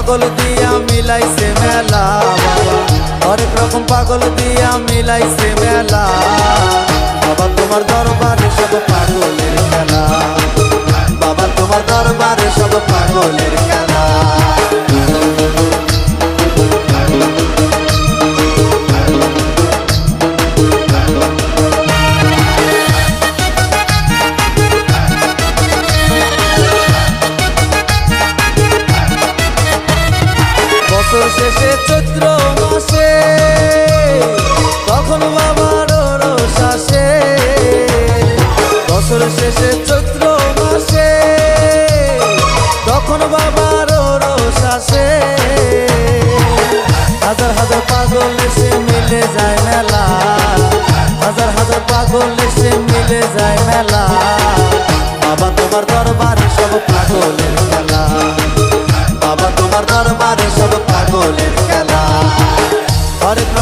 পাগল দিয়া মিলাইছে মেলা, বাবা। হরেক রকম পাগল দিয়া মিলাইছে মেলা। বাবা, তোমার দরবারে সব পাগলের খেলা। বাবা, তোমার দরবারে সব পাগলের বছর শেষে চৈত্র মাসে, তখন বাবার রস আসে। হাজার হাজার পাগল এসে মিলে যায় মেলা। হাজার হাজার পাগল এসে মিলে যায় মেলা। বাবা তোমার দরবারে সব পাগলের খেলা।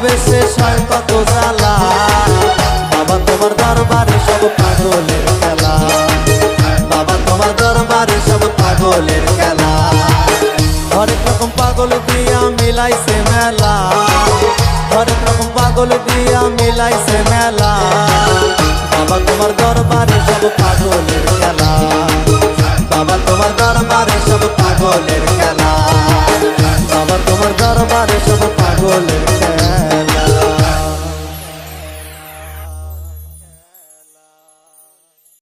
হবে শেষ হয় কত জ্বালা। বাবা, তোমার দরবারে সব পাগলের খেলা। বাবা, তোমার দরবারে সব পাগলের খেলা। হরেক রকম পাগল দিয়া মিলাইছে মেলা। হরেক রকম পাগল দিয়া মিলাইছে মেলা। বাবা, তোমার দরবারে সব পাগলের খেলা। বাবা, তোমার দরবারে সব পাগলের খেলা। বাবা, তোমার দরবারে সব পাগলের